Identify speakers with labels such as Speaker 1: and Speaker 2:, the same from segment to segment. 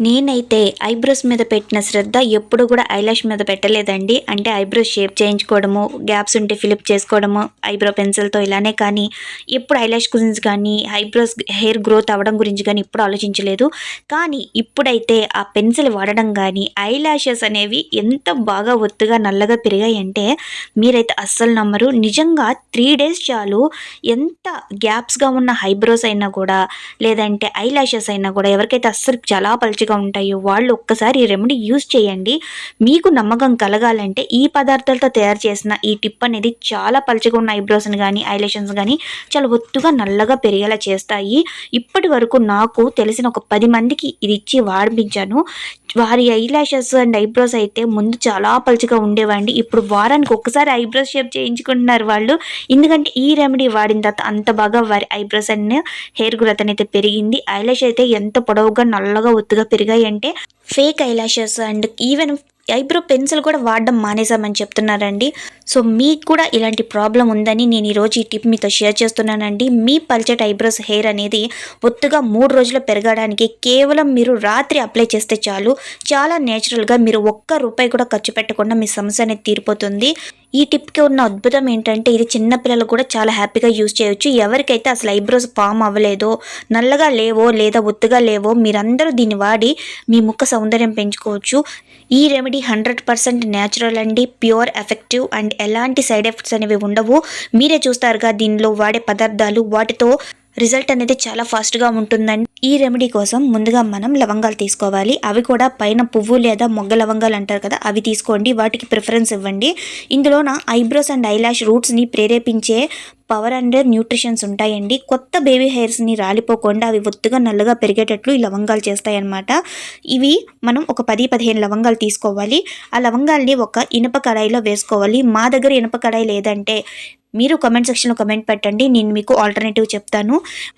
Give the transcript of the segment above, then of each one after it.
Speaker 1: నేనైతే ఐబ్రోస్ మీద పెట్టిన శ్రద్ధ ఎప్పుడు కూడా ఐలాష్ మీద పెట్టలేదండి. అంటే ఐబ్రోస్ షేప్ చేయించుకోవడము గ్యాప్స్ ఉంటే ఫిలిప్ చేసుకోవడము ఐబ్రో పెన్సిల్తో ఇలానే కానీ ఎప్పుడు ఐలాష్ గురించి కానీ ఐబ్రోస్ హెయిర్ గ్రోత్ అవ్వడం గురించి కానీ ఎప్పుడు ఆలోచించలేదు. కానీ ఇప్పుడైతే ఆ పెన్సిల్ వాడడం కానీ ఐలాషెస్ అనేవి ఎంత బాగా ఒత్తుగా నల్లగా పెరిగాయి అంటే మీరైతే అస్సలు నమ్మరు. నిజంగా త్రీ డేస్ చాలు ఎంత గ్యాప్స్గా ఉన్న ఐబ్రోస్ అయినా కూడా లేదంటే ఐలాషెస్ అయినా కూడా ఎవరికైతే అస్సలు చాలా పలుచగా ఉంటాయో వాళ్ళు ఒక్కసారి ఈ రెమెడీ యూస్ చేయండి. మీకు నమ్మకం కలగాలంటే ఈ పదార్థాలతో తయారు చేసిన ఈ టిప్ అనేది చాలా పలుచగా ఉన్న ఐబ్రోస్ని కానీ ఐలేషన్స్ కానీ చాలా ఒత్తుగా నల్లగా పెరిగేలా చేస్తాయి. ఇప్పటి వరకు నాకు తెలిసిన ఒక పది మందికి ఇది ఇచ్చి వాడిపించాను వారి ఐలాషెస్ అండ్ ఐబ్రోస్ అయితే ముందు చాలా పలుచగా ఉండేవండి. ఇప్పుడు వారానికి ఒక్కసారి ఐబ్రోస్ షేప్ చేయించుకుంటున్నారు వాళ్ళు. ఎందుకంటే ఈ రెమెడీ వాడిన తర్వాత అంత బాగా వారి ఐబ్రోస్ అండ్ హెయిర్ గ్రోత్ అనేది పెరిగింది. ఐలాష్ అయితే ఎంత పొడవుగా నల్లగా ఒత్తుగా పెరిగాయి అంటే fake eyelashes and even eyebrow pencil కూడా వాడడం మానేసామని చెప్తున్నారండి. సో మీకు కూడా ఇలాంటి ప్రాబ్లం ఉందని నేను ఈరోజు ఈ టిప్ మీతో షేర్ చేస్తున్నానండి. మీ పల్చెట్ ఐబ్రోస్ హెయిర్ అనేది ఒత్తుగా మూడు రోజులు పెరగడానికి కేవలం మీరు రాత్రి అప్లై చేస్తే చాలు. చాలా నేచురల్గా మీరు ఒక్క రూపాయి కూడా ఖర్చు పెట్టకుండా మీ సమస్య అనేది తీరిపోతుంది. ఈ టిప్కి ఉన్న అద్భుతం ఏంటంటే ఇది చిన్నపిల్లలు కూడా చాలా హ్యాపీగా యూజ్ చేయొచ్చు. ఎవరికైతే అసలు ఐబ్రోస్ ఫామ్ అవ్వలేదో నల్లగా లేవో లేదా ఒత్తుగా లేవో మీరందరూ దీన్ని వాడి మీ ముఖ సౌందర్యం పెంచుకోవచ్చు. ఈ రెమెడీ హండ్రెడ్ పర్సెంట్ న్యాచురల్ అండి ప్యూర్ ఎఫెక్టివ్ అండ్ ఎలాంటి సైడ్ ఎఫెక్ట్స్ అనేవి ఉండవు. మీరే చూస్తారుగా దీనిలో వాడే పదార్థాలు వాటితో రిజల్ట్ అనేది చాలా ఫాస్ట్గా ఉంటుందండి. ఈ రెమెడీ కోసం ముందుగా మనం లవంగాలు తీసుకోవాలి. అవి కూడా పైన పువ్వు లేదా మొగ్గ లవంగాలు అంటారు కదా అవి తీసుకోండి. వాటికి ప్రిఫరెన్స్ ఇవ్వండి. ఇందులోన ఐబ్రోస్ అండ్ ఐలాష్ రూట్స్ని ప్రేరేపించే పవర్ అండ్ న్యూట్రిషన్స్ ఉంటాయండి. కొత్త బేబీ హెయిర్స్ని రాలిపోకుండా అవి ఒత్తుగా నల్లగా పెరిగేటట్లు ఈ లవంగాలు చేస్తాయన్నమాట. ఇవి మనం ఒక పది పదిహేను లవంగాలు తీసుకోవాలి. ఆ లవంగాల్ని ఒక ఇనుప కడాయిలో వేసుకోవాలి. మా దగ్గర ఇనుప కడాయి లేదంటే మీరు కమెంట్ సెక్షన్లో కమెంట్ పెట్టండి. నేను మీకు ఆల్టర్నేటివ్ చెప్తాను.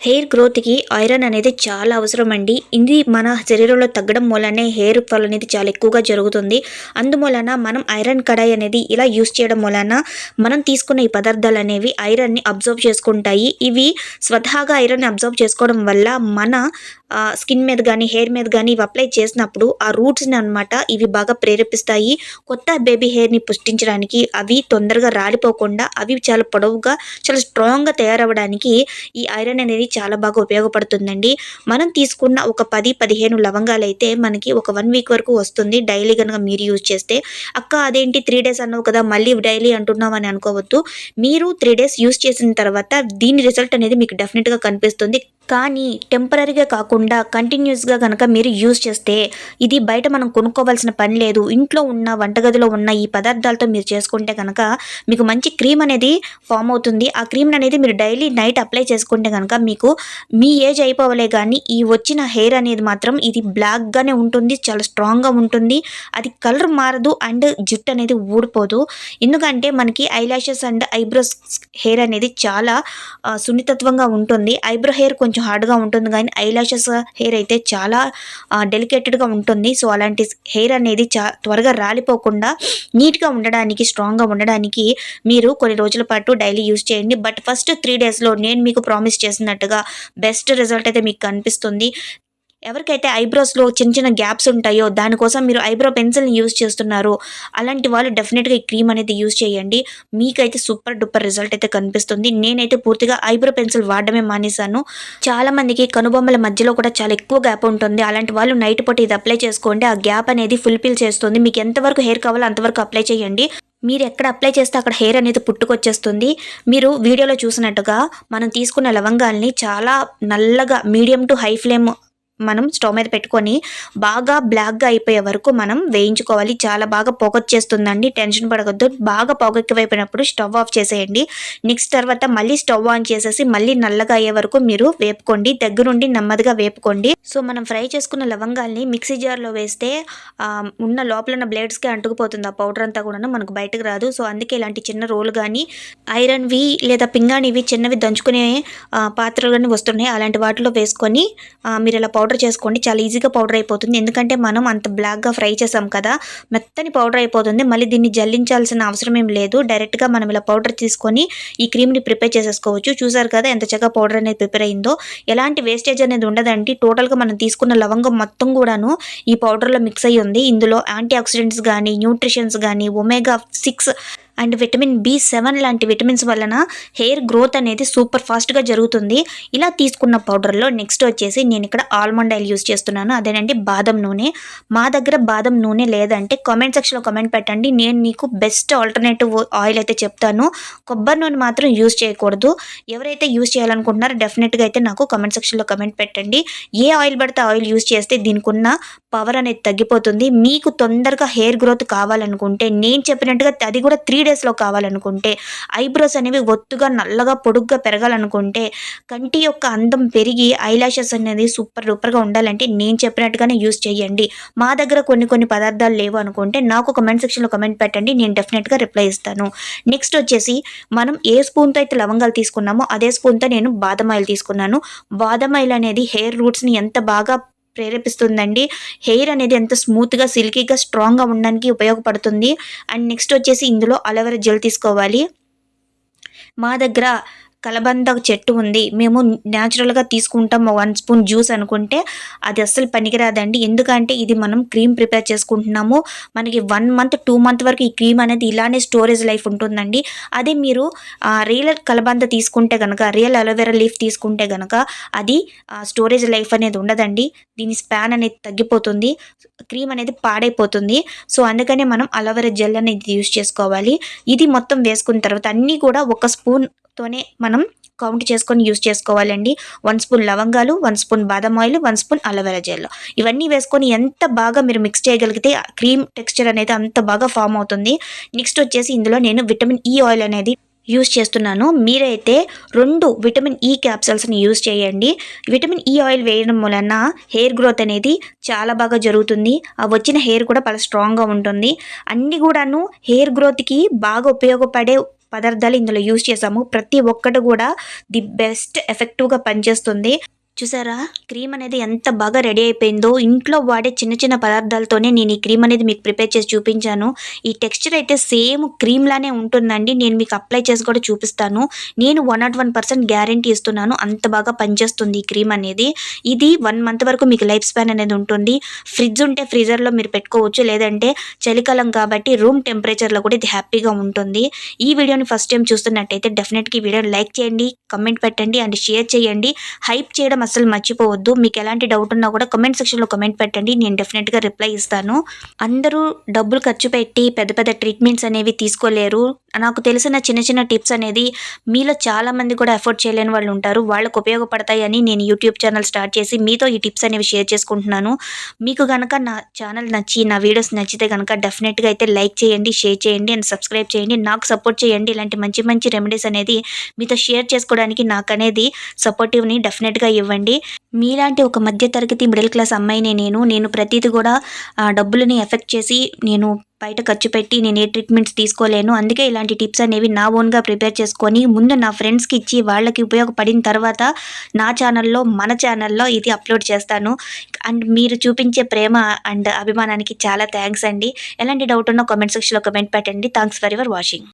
Speaker 1: హెయిర్ గ్రోత్కి ఐరన్ అనేది చాలా అవసరం అండి. ఇది మన శరీరంలో తగ్గడం మూలనే హెయిర్ ఫాల్ అనేది చాలా ఎక్కువగా జరుగుతుంది. అందువలన మనం ఐరన్ కడాయి అనేది ఇలా యూస్ చేయడం వలన మనం తీసుకున్న ఈ పదార్థాలు అనేవి ఐరన్ని అబ్జర్వ్ చేసుకుంటాయి. ఇవి స్వతహాగా ఐరన్ అబ్జర్వ్ చేసుకోవడం వల్ల మన స్కిన్ మీద కానీ హెయిర్ మీద కానీ ఇవి అప్లై చేసినప్పుడు ఆ రూట్స్ని అనమాట ఇవి బాగా ప్రేరేపిస్తాయి. కొత్త బేబీ హెయిర్ని పుష్టించడానికి అవి తొందరగా రాలిపోకుండా అవి చాలా పొడవుగా చాలా స్ట్రాంగ్గా తయారవ్వడానికి ఈ ఐరన్ అనేది చాలా బాగా ఉపయోగపడుతుందండి. మనం తీసుకున్న ఒక పది పదిహేను లవంగాలు అయితే మనకి ఒక వన్ వీక్ వరకు వస్తుంది. డైలీ కనుక మీరు యూజ్ చేస్తే. అక్క అదేంటి త్రీ డేస్ అన్నావు కదా మళ్ళీ డైలీ అంటున్నావు అని అనుకోవద్దు. మీరు త్రీ డేస్ యూజ్ చేసిన తర్వాత దీని రిజల్ట్ అనేది మీకు డెఫినెట్గా కనిపిస్తుంది. కానీ టెంపరీగా కాకుండా కంటిన్యూస్గా కనుక మీరు యూజ్ చేస్తే ఇది బయట మనం కొనుక్కోవాల్సిన పని లేదు. ఇంట్లో ఉన్న వంటగదిలో ఉన్న ఈ పదార్థాలతో మీరు చేసుకుంటే కనుక మీకు మంచి క్రీమ్ అనేది ఫామ్ అవుతుంది. ఆ క్రీమ్ అనేది మీరు డైలీ నైట్ అప్లై చేసుకుంటే కనుక మీకు మీ ఏజ్ అయిపోవలే కానీ ఈ వచ్చిన హెయిర్ అనేది మాత్రం ఇది బ్లాక్గానే ఉంటుంది చాలా స్ట్రాంగ్గా ఉంటుంది. అది కలర్ మారదు అండ్ జుట్టు అనేది ఊడిపోదు. ఎందుకంటే మనకి ఐలాషెస్ అండ్ ఐబ్రోస్ హెయిర్ అనేది చాలా సున్నితత్వంగా ఉంటుంది. ఐబ్రో హెయిర్ కొంచెం హార్డ్గా ఉంటుంది కానీ ఐలాషెస్ హెయిర్ అయితే చాలా డెలికేటెడ్గా ఉంటుంది. సో అలాంటి హెయిర్ అనేది చా త్వరగా రాలిపోకుండా నీట్గా ఉండడానికి స్ట్రాంగ్గా ఉండడానికి మీరు కొన్ని రోజుల పాటు డైలీ యూజ్ చేయండి. బట్ ఫస్ట్ త్రీ డేస్లో నేను మీకు ప్రామిస్ చేసినట్టుగా బెస్ట్ రిజల్ట్ అయితే మీకు కనిపిస్తుంది. ఎవరికైతే ఐబ్రోస్లో చిన్న చిన్న గ్యాప్స్ ఉంటాయో దానికోసం మీరు ఐబ్రో పెన్సిల్ని యూస్ చేస్తున్నారో అలాంటి వాళ్ళు డెఫినెట్గా ఈ క్రీమ్ అనేది యూస్ చేయండి. మీకైతే సూపర్ డూపర్ రిజల్ట్ అయితే కనిపిస్తుంది. నేనైతే పూర్తిగా ఐబ్రో పెన్సిల్ వాడడమే మానేశాను. చాలా మందికి కనుబొమ్మల మధ్యలో కూడా చాలా ఎక్కువ గ్యాప్ ఉంటుంది. అలాంటి వాళ్ళు నైట్ పూట ఇది అప్లై చేసుకోండి. ఆ గ్యాప్ అనేది ఫుల్ఫిల్ చేస్తుంది. మీకు ఎంతవరకు హెయిర్ కావాలో అంతవరకు అప్లై చేయండి. మీరు ఎక్కడ అప్లై చేస్తే అక్కడ హెయిర్ అనేది పుట్టుకొచ్చేస్తుంది. మీరు వీడియోలో చూసినట్టుగా మనం తీసుకున్న లవంగాల్ని చాలా నల్లగా మీడియం టు హై ఫ్లేమ్ మనం స్టవ్ మీద పెట్టుకొని బాగా బ్లాక్గా అయిపోయే వరకు మనం వేయించుకోవాలి. చాలా బాగా పొగొచ్చేస్తుందండి. టెన్షన్ పడవద్దు బాగా పొగ ఎక్కువైపోయినప్పుడు స్టవ్ ఆఫ్ చేసేయండి. నెక్స్ట్ తర్వాత మళ్ళీ స్టవ్ ఆన్ చేసేసి మళ్ళీ నల్లగా అయ్యే వరకు మీరు వేపుకోండి. దగ్గరుండి నెమ్మదిగా వేపుకోండి. సో మనం ఫ్రై చేసుకున్న లవంగాల్ని మిక్సీ జార్లో వేస్తే ఉన్న లోపల ఉన్న బ్లేడ్స్కి అంటుకుపోతుంది. ఆ పౌడర్ అంతా కూడా మనకు బయటకు రాదు. సో అందుకే ఇలాంటి చిన్న రోలు కానీ ఐరన్వి లేదా పింగాణివి చిన్నవి దంచుకునే పాత్రలు కానీ వస్తున్నాయి. అలాంటి వాటిలో వేసుకొని మీరు ఇలా పౌడర్ పౌడర్ చేసుకోండి. చాలా ఈజీగా పౌడర్ అయిపోతుంది. ఎందుకంటే మనం అంత బ్లాక్గా ఫ్రై చేసాం కదా మెత్తని పౌడర్ అయిపోతుంది. మళ్ళీ దీన్ని జల్లించాల్సిన అవసరం ఏం లేదు. డైరెక్ట్గా మనం ఇలా పౌడర్ తీసుకొని ఈ క్రీమ్ని ప్రిపేర్ చేసేసుకోవచ్చు. చూసారు కదా ఎంత చక్కగా పౌడర్ అనేది ప్రిపేర్ అయిందో. ఎలాంటి వేస్టేజ్ అనేది ఉండదండి. టోటల్గా మనం తీసుకున్న లవంగం మొత్తం కూడాను ఈ పౌడర్లో మిక్స్ అయ్యి ఉంది. ఇందులో యాంటీ ఆక్సిడెంట్స్ కానీ న్యూట్రిషన్స్ కానీ omega six and vitamin B seven లాంటి విటమిన్స్ వలన హెయిర్ గ్రోత్ అనేది సూపర్ ఫాస్ట్గా జరుగుతుంది. ఇలా తీసుకున్న పౌడర్లో నెక్స్ట్ వచ్చేసి నేను ఇక్కడ ఆల్మండ్ ఆయిల్ యూస్ చేస్తున్నాను. అదేనండి బాదం నూనె. మా దగ్గర బాదం నూనె లేదంటే కామెంట్ సెక్షన్లో కామెంట్ పెట్టండి. నేను నీకు బెస్ట్ ఆల్టర్నేటివ్ ఆయిల్ అయితే చెప్తాను. కొబ్బరి నూనె మాత్రం యూస్ చేయకూడదు. ఎవరైతే యూస్ చేయాలనుకుంటున్నారో డెఫినెట్గా అయితే నాకు కామెంట్ సెక్షన్లో కామెంట్ పెట్టండి. ఏ ఆయిల్ పడితే ఆయిల్ యూస్ చేస్తే దీనికి ఉన్న పవర్ అనేది తగ్గిపోతుంది. మీకు తొందరగా హెయిర్ గ్రోత్ కావాలనుకుంటే నేను చెప్పినట్టుగా అది కూడా త్రీ డేస్లో కావాలనుకుంటే ఐబ్రోస్ అనేవి ఒత్తుగా నల్లగా పొడుగ్గా పెరగాలనుకుంటే కంటి యొక్క అందం పెరిగి ఐలాషెస్ అనేది సూపర్ డూపర్గా ఉండాలంటే నేను చెప్పినట్టుగానే యూస్ చేయండి. మా దగ్గర కొన్ని కొన్ని పదార్థాలు లేవు అనుకుంటే నాకు కమెంట్ సెక్షన్లో కమెంట్ పెట్టండి నేను డెఫినెట్గా రిప్లై ఇస్తాను. నెక్స్ట్ వచ్చేసి మనం ఏ స్పూన్తో అయితే లవంగాలు తీసుకున్నామో అదే స్పూన్తో నేను బాదం ఆయిల్ తీసుకున్నాను. బాదం ఆయిల్ అనేది హెయిర్ రూట్స్ని ఎంత బాగా ప్రేరేపిస్తుందండి. హెయిర్ అనేది ఎంత స్మూత్గా సిల్కీగా స్ట్రాంగ్గా ఉండడానికి ఉపయోగపడుతుంది. అండ్ నెక్స్ట్ వచ్చేసి ఇందులో అలోవెరా జెల్ తీసుకోవాలి. మా దగ్గర కలబంద చెట్టు ఉంది. మేము న్యాచురల్గా తీసుకుంటాం. వన్ స్పూన్ జ్యూస్ అనుకుంటే అది అస్సలు పనికిరాదండి. ఎందుకంటే ఇది మనం క్రీమ్ ప్రిపేర్ చేసుకుంటున్నాము. మనకి వన్ మంత్ టూ మంత్ వరకు ఈ క్రీమ్ అనేది ఇలానే స్టోరేజ్ లైఫ్ ఉంటుందండి. అదే మీరు రియల్ కలబంద తీసుకుంటే కనుక రియల్ అలోవెరా లీఫ్ తీసుకుంటే కనుక అది స్టోరేజ్ లైఫ్ అనేది ఉండదండి. దీని స్పాన్ అనేది తగ్గిపోతుంది. క్రీమ్ అనేది పాడైపోతుంది. సో అందుకనే మనం అలోవెరా జెల్ అనేది యూస్ చేసుకోవాలి. ఇది మొత్తం వేసుకున్న తర్వాత అన్నీ కూడా ఒక స్పూన్ తోనే మనం కౌంట్ చేసుకొని యూస్ చేసుకోవాలండి. వన్ స్పూన్ లవంగాలు వన్ స్పూన్ బాదం oil one spoon aloe vera gel ఇవన్నీ వేసుకొని ఎంత బాగా మీరు మిక్స్ చేయగలిగితే క్రీమ్ టెక్స్చర్ అనేది అంత బాగా ఫామ్ అవుతుంది. నెక్స్ట్ వచ్చేసి ఇందులో నేను విటమిన్ ఈ ఆయిల్ అనేది యూస్ చేస్తున్నాను. మీరైతే రెండు విటమిన్ ఈ క్యాప్సల్స్ని యూస్ చేయండి. విటమిన్ ఈ ఆయిల్ వేయడం వలన హెయిర్ గ్రోత్ అనేది చాలా బాగా జరుగుతుంది. ఆ వచ్చిన హెయిర్ కూడా చాలా స్ట్రాంగ్గా ఉంటుంది. అన్నీ కూడాను హెయిర్ గ్రోత్కి బాగా ఉపయోగపడే పదార్థాలు ఇందులో యూజ్ చేసాము. ప్రతి ఒక్కటి కూడా ది బెస్ట్ ఎఫెక్టివ్గా పనిచేస్తుంది. చూసారా? క్రీమ్ అనేది ఎంత బాగా రెడీ అయిపోయిందో ఇంట్లో వాడే చిన్న చిన్న పదార్థాలతోనే నేను ఈ క్రీమ్ అనేది మీకు ప్రిపేర్ చేసి చూపించాను. ఈ టెక్స్చర్ అయితే సేమ్ క్రీమ్ లానే ఉంటుందండి. నేను మీకు అప్లై చేసి కూడా చూపిస్తాను. నేను one not one percent guarantee ఇస్తున్నాను. అంత బాగా పనిచేస్తుంది ఈ క్రీమ్ అనేది. ఇది వన్ మంత్ వరకు మీకు లైఫ్ స్పాన్ అనేది ఉంటుంది. ఫ్రిడ్జ్ ఉంటే ఫ్రీజర్లో మీరు పెట్టుకోవచ్చు. లేదంటే చలికాలం కాబట్టి రూమ్ టెంపరేచర్లో కూడా ఇది హ్యాపీగా ఉంటుంది. ఈ వీడియోని ఫస్ట్ టైం చూస్తున్నట్టయితే డెఫినెట్గా ఈ వీడియోని లైక్ చేయండి కమెంట్ పెట్టండి అండ్ షేర్ చేయండి. హైప్ చేయడం అసలు మర్చిపోవద్దు. మీకు ఎలాంటి డౌట్ ఉన్నా కూడా కమెంట్ సెక్షన్లో కమెంట్ పెట్టండి. నేను డెఫినెట్గా రిప్లై ఇస్తాను. అందరూ డబ్బులు ఖర్చు పెట్టి పెద్ద పెద్ద ట్రీట్మెంట్స్ అనేవి తీసుకోలేరు. నాకు తెలిసిన చిన్న చిన్న టిప్స్ అనేది మీలో చాలామంది కూడా ఎఫోర్డ్ చేయలేని వాళ్ళు ఉంటారు. వాళ్ళకు ఉపయోగపడతాయని నేను యూట్యూబ్ ఛానల్ స్టార్ట్ చేసి మీతో ఈ టిప్స్ అనేవి షేర్ చేసుకుంటున్నాను. మీకు కనుక నా ఛానల్ నచ్చి నా వీడియోస్ నచ్చితే కనుక డెఫినెట్గా అయితే లైక్ చేయండి షేర్ చేయండి అండ్ సబ్స్క్రైబ్ చేయండి. నాకు సపోర్ట్ చేయండి. ఇలాంటి మంచి మంచి రెమెడీస్ అనేది మీతో షేర్ చేసుకోవడానికి నాకు అనేది సపోర్టివ్ని డెఫినెట్గా ఇవ్వండి. మీలాంటి ఒక మధ్య తరగతి మిడిల్ క్లాస్ అమ్మాయినే నేను. నేను ప్రతిదీ కూడా డబ్బులని ఎఫెక్ట్ చేసి నేను బయట ఖర్చు పెట్టి నేను ఏ ట్రీట్మెంట్స్ తీసుకోలేను. అందుకే ఇలాంటి టిప్స్ అనేవి నా ఓన్గా ప్రిపేర్ చేసుకొని ముందు నా ఫ్రెండ్స్కి ఇచ్చి వాళ్ళకి ఉపయోగపడిన తర్వాత నా ఛానల్లో మన ఛానల్లో ఇది అప్లోడ్ చేస్తాను. అండ్ మీరు చూపించే ప్రేమ అండ్ అభిమానానికి చాలా థ్యాంక్స్ అండి. ఎలాంటి డౌట్ ఉన్నా కామెంట్ సెక్షన్లో కమెంట్ పెట్టండి. Thanks for your watching.